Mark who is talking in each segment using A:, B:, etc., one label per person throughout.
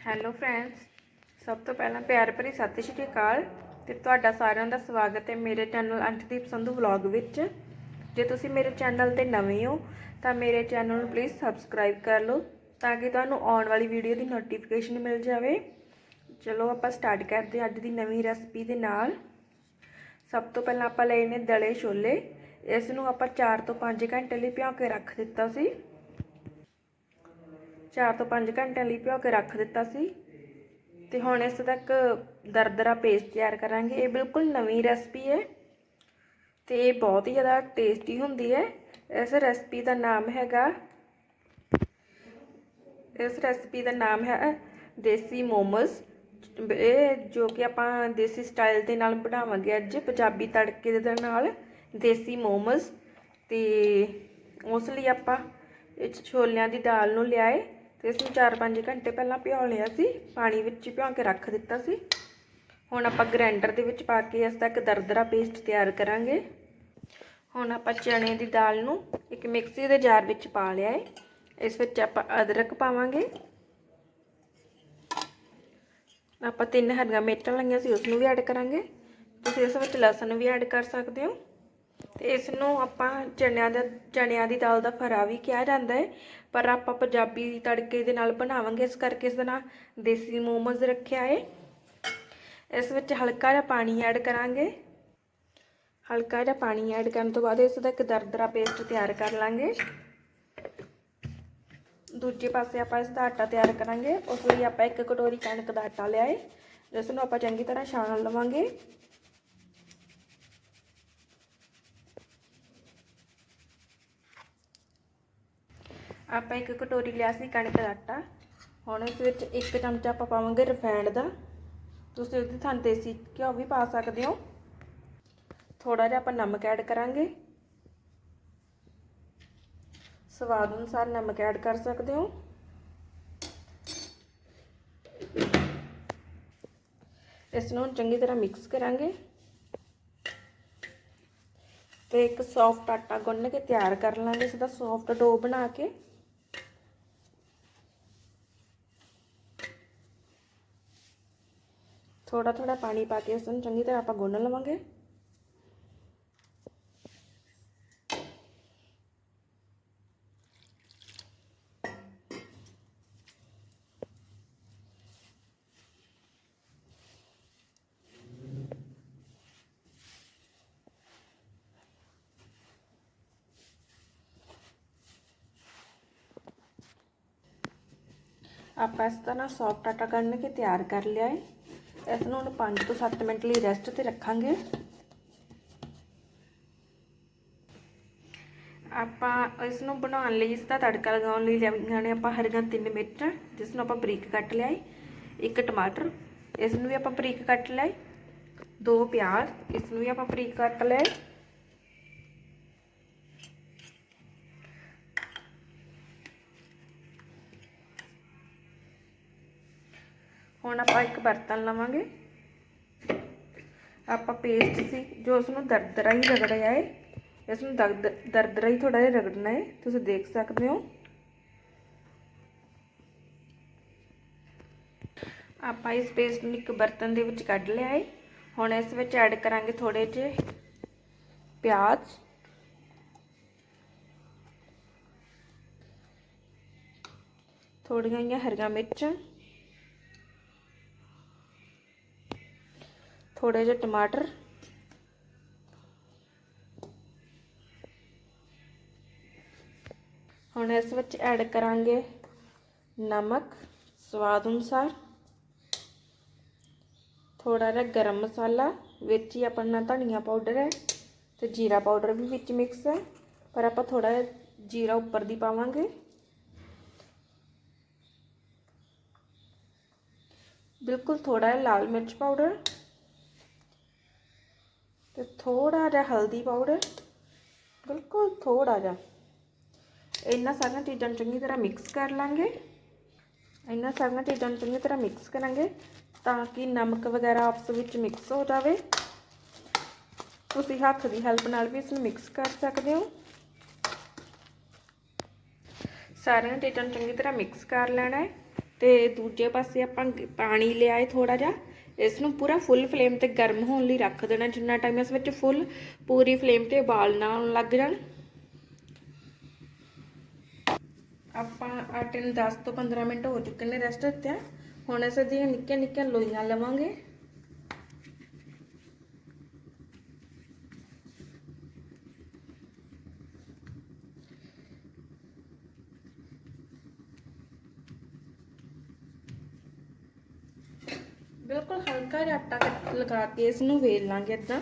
A: Hello friends ਸਭ ਤੋਂ ਪਹਿਲਾਂ ਪਿਆਰ ਭਰੀ ਸਤਿ ਸ਼੍ਰੀ ਅਕਾਲ ਤੇ ਤੁਹਾਡਾ ਸਾਰਿਆਂ ਦਾ ਸਵਾਗਤ ਹੈ ਮੇਰੇ ਚੈਨਲ ਅੰਸ਼ਦੀਪ ਸੰਧੂ ਵਲੌਗ ਵਿੱਚ। ਜੇ ਤੁਸੀਂ ਮੇਰੇ ਚੈਨਲ ਤੇ ਨਵੇਂ ਹੋ, ਤਾਂ ਮੇਰੇ ਚੈਨਲ ਨੂੰ ਪਲੀਜ਼ ਸਬਸਕ੍ਰਾਈਬ ਕਰ ਲਓ ਤਾਂ ਕਿ ਤੁਹਾਨੂੰ ਆਉਣ ਵਾਲੀ ਵੀਡੀਓ ਦੀ ਨੋਟੀਫਿਕੇਸ਼ਨ ਮਿਲ ਜਾਵੇ। ਚਲੋ ਆਪਾਂ ਸਟਾਰਟ ਕਰਦੇ ਅੱਜ ਦੀ ਨਵੀਂ ਰੈਸਪੀ ਦੇ ਨਾਲ। ਸਭ ਤੋਂ ਪਹਿਲਾਂ ਆਪਾਂ ਲਏ ਨੇ ਦਲੇ ਛੋਲੇ। ਇਸ ਨੂੰ ਆਪਾਂ 4 ਤੋਂ 5 ਘੰਟੇ ਲਈ ਭਿਓ ਕੇ ਰੱਖ ਦਿੱਤਾ ਸੀ। 4 ਤੋਂ 5 ਘੰਟਿਆਂ ਲਈ ਭਿਓ ਕੇ ਰੱਖ ਦਿੱਤਾ ਸੀ। ਤੇ ਹੁਣ ਇਸ ਤੱਕ ਦਰਦਰਾ ਪੇਸਟ ਤਿਆਰ ਕਰਾਂਗੇ। ਇਹ ਬਿਲਕੁਲ ਨਵੀਂ ਰੈਸਪੀ ਹੈ ਤੇ ਇਹ ਬਹੁਤ ਹੀ ਜ਼ਿਆਦਾ ਟੇਸਟੀ ਹੁੰਦੀ ਹੈ। ਇਸ ਰੈਸਪੀ ਦਾ ਨਾਮ ਹੈਗਾ, ਇਸ ਰੈਸਪੀ ਦਾ ਨਾਮ ਹੈ ਦੇਸੀ ਮੋਮੋਸ। ਇਹ ਜੋ ਕਿ ਆਪਾਂ ਦੇਸੀ ਸਟਾਈਲ ਦੇ ਨਾਲ ਬਣਾਵਾਂਗੇ ਅੱਜ, ਪੰਜਾਬੀ ਤੜਕੇ ਦੇ ਨਾਲ ਦੇਸੀ ਮੋਮੋਸ। ਤੇ ਉਸ ਲਈ ਆਪਾਂ ਇਹ ਛੋਲਿਆਂ ਦੀ ਦਾਲ ਨੂੰ ਲਿਆਏ। ਤੇ ਇਸ ਨੂੰ 4-5 ਘੰਟੇ ਪਹਿਲਾਂ ਭਿਓ ਲਿਆ ਸੀ, ਪਾਣੀ ਵਿੱਚ ਭਿਓ ਕੇ ਰੱਖ ਦਿੱਤਾ ਸੀ। ਹੁਣ ਆਪਾਂ ਗ੍ਰਾਈਂਡਰ ਦੇ ਵਿੱਚ ਪਾ ਕੇ ਇਸ ਦਾ ਇੱਕ ਦਰਦਰਾ ਪੇਸਟ ਤਿਆਰ ਕਰਾਂਗੇ। ਹੁਣ ਆਪਾਂ ਚਣੇ ਦੀ ਦਾਲ ਨੂੰ ਇੱਕ ਮਿਕਸੀ ਦੇ ਜਾਰ ਵਿੱਚ ਪਾ ਲਿਆ ਹੈ ਇਸ ਵਿੱਚ ਆਪਾਂ ਅਦਰਕ ਪਾਵਾਂਗੇ। ਆਪਾਂ ਤਿੰਨ ਹਰੀਆਂ ਮਿਰਚਾਂ ਲਈਆਂ ਸੀ ਉਸ ਨੂੰ ਵੀ ਐਡ ਕਰਾਂਗੇ। ਤੁਸੀਂ ਇਸ ਵਿੱਚ ਲਸਣ ਵੀ ਐਡ ਕਰ ਸਕਦੇ ਹੋ। ਤੇ ਇਸ ਨੂੰ ਆਪਾਂ ਚਣਿਆਂ ਦਾ, ਚਣਿਆਂ ਦੀ ਦਾਲ ਦਾ ਫਰਾ ਵੀ ਕਿਹਾ ਜਾਂਦਾ ਹੈ। ਪਰ ਆਪਾਂ ਪੰਜਾਬੀ ਤੜਕੇ ਦੇ ਨਾਲ ਬਣਾਵਾਂਗੇ, ਇਸ ਕਰਕੇ ਇਸ ਦਾ ਨਾਂ ਦੇਸੀ ਮੋਮੋਜ਼ ਰੱਖਿਆ ਹੈ। ਇਸ ਵਿੱਚ ਹਲਕਾ ਜਿਹਾ ਪਾਣੀ ਐਡ ਕਰਾਂਗੇ। ਹਲਕਾ ਜਿਹਾ ਪਾਣੀ ਐਡ ਕਰਨ ਤੋਂ ਬਾਅਦ ਇਸ ਦਾ ਇੱਕ ਦਰਦਰਾ ਪੇਸਟ ਤਿਆਰ ਕਰ ਲਾਂਗੇ। ਦੂਜੇ ਪਾਸੇ ਆਪਾਂ ਇਸ ਦਾ ਆਟਾ ਤਿਆਰ ਕਰਾਂਗੇ। ਉਸ ਲਈ ਆਪਾਂ ਇੱਕ ਕਟੋਰੀ ਕਣਕ ਦਾ ਆਟਾ ਲਿਆਏ ਜਿਸ ਨੂੰ ਆਪਾਂ ਚੰਗੀ ਤਰ੍ਹਾਂ ਛਾਣ ਲਵਾਂਗੇ। ਆਪਾਂ ਇੱਕ ਕਟੋਰੀ ਲਿਆ ਸੀ ਕਣਕ ਦਾ ਆਟਾ। ਹੁਣ ਇਸ ਵਿੱਚ ਇੱਕ ਚਮਚਾ ਆਪਾਂ ਪਾਵਾਂਗੇ ਰਿਫਾਈਂਡ ਦਾ। ਤੁਸੀਂ ਉਹਦੇ ਥਾਂ ਦੇਸੀ ਘਿਓ ਵੀ ਪਾ ਸਕਦੇ ਹੋ। ਥੋੜਾ ਜਿਹਾ ਆਪਾਂ ਨਮਕ ਐਡ ਕਰਾਂਗੇ। ਸਵਾਦ ਅਨੁਸਾਰ ਨਮਕ ਐਡ ਕਰ ਸਕਦੇ ਹੋ। ਇਸ ਨੂੰ ਚੰਗੀ ਤਰ੍ਹਾਂ ਮਿਕਸ ਕਰਾਂਗੇ। ਤੇ ਇੱਕ ਸੌਫਟ ਆਟਾ ਗੁੰਨ ਕੇ ਤਿਆਰ ਕਰ ਲਾਂਗੇ। ਇਸ ਦਾ ਸੌਫਟ ਡੋ ਬਣਾ ਕੇ। ਥੋੜਾ ਥੋੜਾ ਪਾਣੀ ਪਾ ਕੇ ਇਸ ਨੂੰ ਚੰਗੀ ਤਰ੍ਹਾਂ ਆਪਾਂ ਗੁੰਨ ਲਵਾਂਗੇ। ਆਪਾਂ ਇਸ ਤਰ੍ਹਾਂ ਸੌਫਟ ਆਟਾ ਕਰਨ ਕੇ ਤਿਆਰ ਕਰ ਲਿਆ ਹੈ। ਇਸ ਨੂੰ ਹੁਣ 5 ਤੋਂ 7 ਮਿੰਟ ਲਈ ਰੈਸਟ ਤੇ ਰੱਖਾਂਗੇ। ਆਪਾਂ ਇਸ ਨੂੰ ਬਣਾਉਣ ਲਈ ਇਸ ਦਾ ਤੜਕਾ ਲਗਾਉਣ ਲਈ ਲੈਣੀਆਂ ਨੇ ਆਪਾਂ ਹਰੀਆਂ ਤਿੰਨ ਮਿਰਚਾਂ ਜਿਸ ਨੂੰ ਆਪਾਂ ਬਰੀਕ ਕੱਟ ਲਿਆਏ ਇੱਕ ਟਮਾਟਰ ਇਸ ਨੂੰ ਵੀ ਆਪਾਂ ਬਰੀਕ ਕੱਟ ਲਿਆ ਦੋ ਪਿਆਜ਼ ਇਸ ਨੂੰ ਵੀ ਆਪਾਂ ਬਰੀਕ ਕੱਟ ਲਏ ਹੁਣ ਆਪਾਂ ਇੱਕ ਬਰਤਨ ਲਵਾਂਗੇ। ਆਪਾਂ ਪੇਸਟ ਸੀ, ਜੋ ਉਸ ਨੂੰ ਦਰਦਰਾ ਹੀ ਰਗੜਿਆ ਹੈ ਇਸ ਨੂੰ ਦਰਦਰਾ ਹੀ ਥੋੜਾ ਜਿਹਾ ਰਗੜਨਾ ਹੈ ਤੁਸੀਂ ਦੇਖ ਸਕਦੇ ਹੋ। ਆਪਾਂ ਇਸ ਪੇਸਟ ਨੂੰ ਇੱਕ ਬਰਤਨ ਦੇ ਵਿੱਚ ਕੱਢ ਲਿਆ ਹੈ ਹੁਣ ਇਸ ਵਿੱਚ ਐਡ ਕਰਾਂਗੇ ਥੋੜੇ ਜਿਹੇ ਪਿਆਜ਼। ਥੋੜੀਆਂ ਜਿਹੀਆਂ ਹਰੀਆਂ ਮਿਰਚਾਂ। ਥੋੜੇ ਜਿਹੇ ਟਮਾਟਰ ਹੁਣ ਇਸ ਵਿੱਚ ਐਡ ਕਰਾਂਗੇ ਨਮਕ ਸਵਾਦ ਅਨੁਸਾਰ ਥੋੜਾ ਜਿਹਾ ਗਰਮ ਮਸਾਲਾ ਵਿੱਚ ਹੀ ਆਪਣਾ ਧਨੀਆ ਪਾਊਡਰ ਹੈ ਤੇ ਜੀਰਾ ਪਾਊਡਰ ਵੀ ਵਿੱਚ ਮਿਕਸ ਹੈ ਪਰ ਆਪਾਂ ਥੋੜਾ ਜਿਹਾ ਜੀਰਾ ਉੱਪਰ ਦੀ ਪਾਵਾਂਗੇ ਬਿਲਕੁਲ ਥੋੜਾ ਜਿਹਾ ਲਾਲ ਮਿਰਚ ਪਾਊਡਰ ਤੇ ਥੋੜਾ ਜਿਹਾ ਹਲਦੀ ਪਾਊਡਰ ਬਿਲਕੁਲ ਥੋੜਾ ਜਿਹਾ। ਇਹਨਾਂ ਸਾਰੀਆਂ ਚੀਜ਼ਾਂ ਨੂੰ ਚੰਗੀ ਤਰ੍ਹਾਂ ਮਿਕਸ ਕਰ ਲਾਂਗੇ। ਇਹਨਾਂ ਸਾਰੀਆਂ ਚੀਜ਼ਾਂ ਨੂੰ ਚੰਗੀ ਤਰ੍ਹਾਂ ਮਿਕਸ ਕਰਾਂਗੇ ਤਾਂ ਕਿ ਨਮਕ ਵਗੈਰਾ ਆਪਸ ਵਿੱਚ ਮਿਕਸ ਹੋ ਜਾਵੇ। ਤੁਸੀਂ ਹੱਥ ਦੀ ਹੈਲਪ ਨਾਲ ਵੀ ਇਸ ਨੂੰ ਮਿਕਸ ਕਰ ਸਕਦੇ ਹੋ। ਸਾਰੀਆਂ ਚੀਜ਼ਾਂ ਨੂੰ ਚੰਗੀ ਤਰ੍ਹਾਂ ਮਿਕਸ ਕਰ ਲੈਣਾ ਹੈ ਤੇ ਦੂਜੇ ਪਾਸੇ ਆਪਾਂ ਪਾਣੀ ਲਿਆਏ ਥੋੜਾ ਜਿਹਾ। ਇਸ ਨੂੰ ਪੂਰਾ ਫੁੱਲ ਫਲੇਮ ਤੇ ਗਰਮ ਹੋਣ ਲਈ ਰੱਖ ਦੇਣਾ ਜਿੰਨਾ ਟਾਈਮ ਇਸ ਵਿੱਚ ਫੁੱਲ ਪੂਰੀ ਫਲੇਮ ਤੇ ਉਬਾਲ ਨਾ ਆਉਣ ਲੱਗ ਜਾਣ। ਆਪਾਂ ਆਟੇ ਨੂੰ 10 ਤੋਂ 15 ਮਿੰਟ ਹੋ ਚੁੱਕੇ ਨੇ ਰੈਸਟ ਦਿੱਤੇ ਹੁਣ ਅਸੀਂ ਦੀਆਂ ਨਿੱਕੀਆਂ ਨਿੱਕੀਆਂ ਲੋਈਆਂ ਲਵਾਂਗੇ। ਬਿਲਕੁਲ ਹਲਕਾ ਜਿਹਾ ਆਟਾ ਲਗਾ ਕੇ ਇਸ ਨੂੰ ਵੇਲ ਲਾਂਗੇ ਇਦਾਂ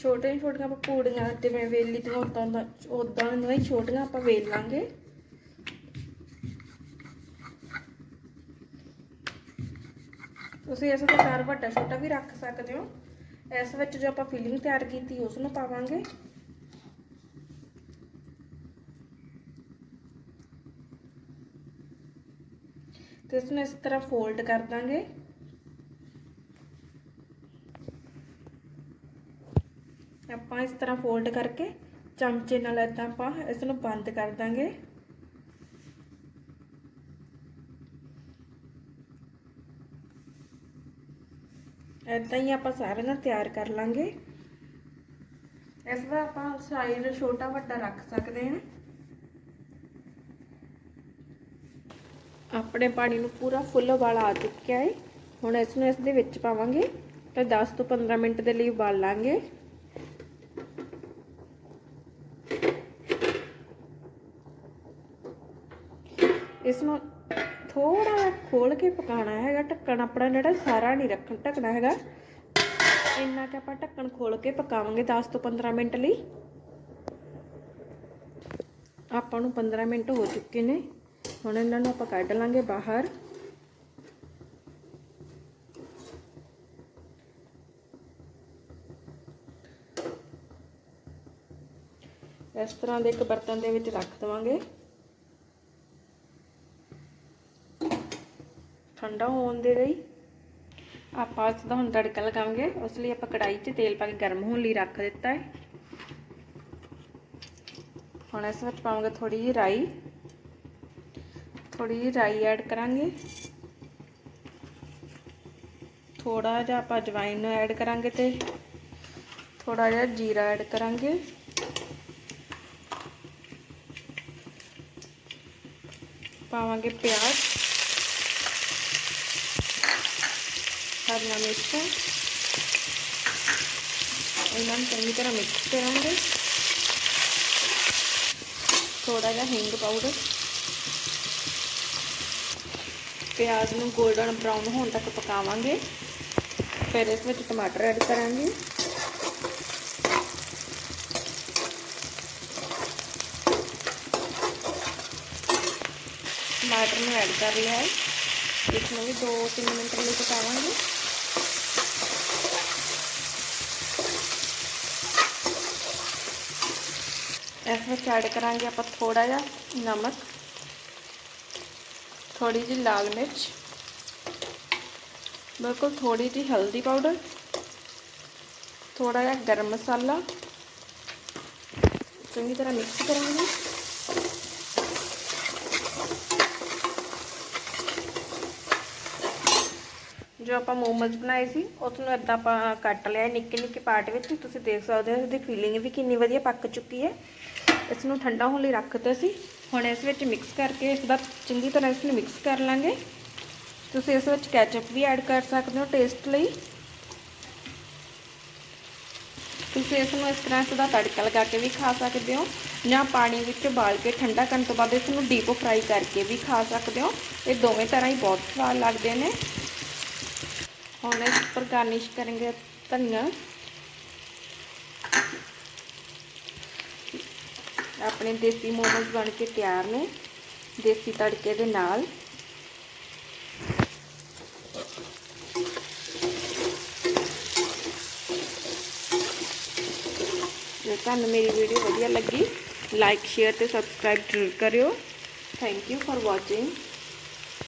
A: ਛੋਟੀਆਂ ਛੋਟੀਆਂ ਆਪਾਂ ਪੂੜੀਆਂ ਜਿਵੇਂ ਵੇਲੀ ਦੀਆਂ ਉਦਾਂ ਦਾ ਉਦਾਂ ਨੂੰ ਹੀ ਛੋਟੀਆਂ ਆਪਾਂ ਵੇਲ ਲਾਂਗੇ। ਤੁਸੀਂ ਇਸ ਦਾ ਆਕਾਰ ਵੱਡਾ ਛੋਟਾ ਵੀ ਰੱਖ ਸਕਦੇ ਹੋ। ਇਸ ਵਿੱਚ ਜੋ ਆਪਾਂ ਫਿਲਿੰਗ ਤਿਆਰ ਕੀਤੀ ਉਸ ਨੂੰ ਪਾਵਾਂਗੇ। ਤੇ ਇਸ ਨੂੰ ਇਸ ਤਰ੍ਹਾਂ ਫੋਲਡ ਕਰ ਦਾਂਗੇ। ਆਪਾਂ ਇਸ ਤਰ੍ਹਾਂ ਫੋਲਡ ਕਰਕੇ ਚਮਚੇ ਨਾਲ ਇਦਾਂ ਆਪਾਂ ਇਸ ਨੂੰ ਬੰਦ ਕਰ ਦਾਂਗੇ। ਇਦਾਂ ਹੀ ਆਪਾਂ ਸਾਰੀਆਂ ਤਿਆਰ ਕਰ ਲਾਂਗੇ। ਇਸ ਦਾ ਆਪਾਂ ਸਾਈਜ਼ ਛੋਟਾ ਵੱਡਾ ਰੱਖ ਸਕਦੇ ਹਾਂ। ਆਪਣੇ ਪਾਣੀ ਨੂੰ ਪੂਰਾ ਫੁੱਲ ਉਬਾਲ ਆ ਚੁੱਕਿਆ ਹੈ ਹੁਣ ਇਸ ਨੂੰ ਇਸ ਦੇ ਵਿੱਚ ਪਾਵਾਂਗੇ ਤੇ 10 ਤੋਂ 15 ਮਿੰਟ ਦੇ ਲਈ ਉਬਾਲ ਲਾਂਗੇ। ਇਸ ਨੂੰ ਥੋੜਾ ਜਿਹਾ ਖੋਲ ਕੇ ਪਕਾਉਣਾ ਹੈਗਾ, ਢੱਕਣ ਆਪਣਾ ਜਿਹੜਾ ਸਾਰਾ ਨਹੀਂ ਰੱਖਣ, ਢੱਕਣਾ ਹੈਗਾ। ਇੰਨਾ ਕਿ ਆਪਾਂ ਢੱਕਣ ਖੋਲ ਕੇ ਪਕਾਵਾਂਗੇ 10 ਤੋਂ 15 ਮਿੰਟ ਲਈ। ਆਪਾਂ ਨੂੰ 15 ਮਿੰਟ ਹੋ ਚੁੱਕੇ ਨੇ। ਹੁਣ ਇਹਨਾਂ ਨੂੰ ਆਪਾਂ ਕੱਢ ਲਾਂਗੇ ਬਾਹਰ। ਇਸ ਤਰ੍ਹਾਂ ਦੇ ਇੱਕ ਬਰਤਨ ਦੇ ਵਿੱਚ ਰੱਖ ਦਵਾਂਗੇ। ਠੰਡਾ ਹੋਣ ਦੇ ਲਈ ਆਪਾਂ ਇਸ ਦਾ ਹੁਣ ਤੜਕਾ ਲਗਾਵਾਂਗੇ। ਉਸ ਲਈ ਆਪਾਂ ਕੜਾਈ 'ਚ ਤੇਲ ਪਾ ਕੇ ਗਰਮ ਹੋਣ ਲਈ ਰੱਖ ਦਿੱਤਾ ਹੈ। ਹੁਣ ਇਸ ਵਿੱਚ ਪਾਵਾਂਗੇ ਥੋੜੀ ਜਿਹੀ ਰਾਈ। ਥੋੜੀ ਜਿਹੀ ਰਾਈ ਐਡ ਕਰਾਂਗੇ। ਥੋੜਾ ਜਿਹਾ ਆਪਾਂ ਅਜਵਾਇਨ ਨੂੰ ਐਡ ਕਰਾਂਗੇ ਤੇ ਥੋੜਾ ਜਿਹਾ ਜੀਰਾ ਐਡ ਕਰਾਂਗੇ। ਪਾਵਾਂਗੇ ਪਿਆਜ਼। ਹਰੀਆਂ ਮਿਰਚਾਂ ਇਹਨਾਂ ਨੂੰ ਚੰਗੀ ਤਰ੍ਹਾਂ ਮਿਕਸ ਕਰਾਂਗੇ ਥੋੜਾ ਜਿਹਾ ਹਿੰਗ ਪਾਊਡਰ ਪਿਆਜ਼ ਨੂੰ 골ਡਨ ਬ੍ਰਾਊਨ ਹੋਣ ਤੱਕ ਪਕਾਵਾਂਗੇ ਫਿਰ ਇਸ ਵਿੱਚ ਟਮਾਟਰ ਐਡ ਕਰਾਂਗੇ ਟਮਾਟਰ ਨੂੰ ਐਡ ਕਰ ਲਿਆ ਹੈ ਇਸ ਨੂੰ ਵੀ 2-3 ਮਿੰਟ ਲਈ ਪਕਾਵਾਂਗੇ ਇਸ ਵਿੱਚ ਐਡ ਕਰਾਂਗੇ ਆਪਾਂ ਥੋੜਾ ਜਿਹਾ ਨਮਕ ਥੋੜੀ ਜਿਹੀ ਲਾਲ ਮਿਰਚ ਬਿਲਕੁਲ ਥੋੜੀ ਜਿਹੀ ਹਲਦੀ ਪਾਊਡਰ ਥੋੜਾ ਜਿਹਾ ਗਰਮ ਮਸਾਲਾ ਚੰਗੀ ਤਰ੍ਹਾਂ ਮਿਕਸ ਕਰਾਂਗੇ ਜੋ ਆਪਾਂ ਮੋਮੋਜ਼ ਬਣਾਏ ਸੀ ਉਸ ਨੂੰ ਇਦਾਂ ਆਪਾਂ ਕੱਟ ਲਿਆ ਨਿੱਕੇ ਨਿੱਕੇ ਪਾਰਟ ਵਿੱਚ ਤੁਸੀਂ ਦੇਖ ਸਕਦੇ ਹੋ ਇਹਦੀ ਫੀਲਿੰਗ ਵੀ ਕਿੰਨੀ ਵਧੀਆ ਪੱਕ ਚੁੱਕੀ ਹੈ ਇਸ ਨੂੰ ਠੰਡਾ ਹੋਣ ਲਈ ਰੱਖ ਦਿੱਤਾ ਸੀ। ਹੁਣ ਇਸ ਵਿੱਚ ਮਿਕਸ ਕਰਕੇ ਇਸ ਦਾ ਚੰਗੀ ਤਰ੍ਹਾਂ ਇਸ ਨੂੰ ਮਿਕਸ ਕਰ ਲਾਂਗੇ। ਤੁਸੀਂ ਇਸ ਵਿੱਚ ਕੈਚਅਪ ਵੀ ਐਡ ਕਰ ਸਕਦੇ ਹੋ ਟੇਸਟ ਲਈ। ਤੁਸੀਂ ਇਸ ਨੂੰ ਇਸ ਤਰ੍ਹਾਂ ਇਸ ਦਾ ਤੜਕਾ ਲਗਾ ਕੇ ਵੀ ਖਾ ਸਕਦੇ ਹੋ ਜਾਂ ਪਾਣੀ ਵਿੱਚ ਉਬਾਲ ਕੇ ਠੰਡਾ ਕਰਨ ਤੋਂ ਬਾਅਦ ਇਸ ਨੂੰ ਡੀਪ ਫਰਾਈ ਕਰਕੇ ਵੀ ਖਾ ਸਕਦੇ ਹੋ। ਇਹ ਦੋਵੇਂ ਤਰ੍ਹਾਂ ਹੀ ਬਹੁਤ ਸਵਾਦ ਲੱਗਦੇ ਨੇ। ਹੁਣ ਇਸ ਪਰ ਗਾਰਨਿਸ਼ ਕਰਾਂਗੇ ਧਨੀਆ। ਆਪਣੇ ਦੇਸੀ ਮੋਮੋਸ ਬਣ ਕੇ ਤਿਆਰ ਨੇ ਦੇਸੀ ਤੜਕੇ ਦੇ ਨਾਲ ਜੇ ਤੁਹਾਨੂੰ ਮੇਰੀ ਵੀਡੀਓ ਵਧੀਆ ਲੱਗੀ ਲਾਈਕ ਸ਼ੇਅਰ ਤੇ ਸਬਸਕ੍ਰਾਈਬ ਜ਼ਰੂਰ ਕਰਿਓ। Thank you for watching